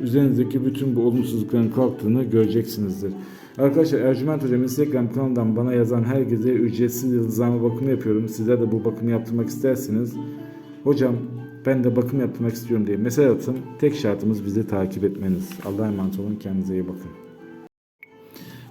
üzerinizdeki bütün bu olumsuzlukların kalktığını göreceksinizdir. Arkadaşlar Ercüment Hocam Instagram kanalından bana yazan herkese ücretsiz yıldızlama bakımı yapıyorum. Sizler de bu bakımı yaptırmak isterseniz hocam ben de bakım yaptırmak istiyorum diye mesaj atın. Tek şartımız bizi takip etmeniz. Allah'a emanet olun. Kendinize iyi bakın.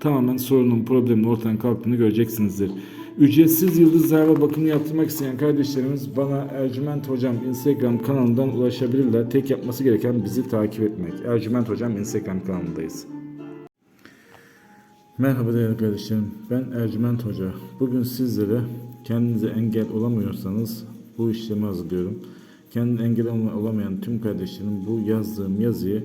tamamen sorunun, problemin ortadan kalktığını göreceksinizdir. Ücretsiz yıldız zarfa bakımı yaptırmak isteyen kardeşlerimiz bana Ercüment Hocam Instagram kanalından ulaşabilirler. Tek yapması gereken bizi takip etmek. Ercüment Hocam Instagram kanalındayız. Merhaba değerli kardeşlerim. Ben Ercüment Hoca. Bugün sizlere kendinize engel olamıyorsanız bu işlemi hazırlıyorum. Kendine engel olamayan tüm kardeşlerim bu yazdığım yazıyı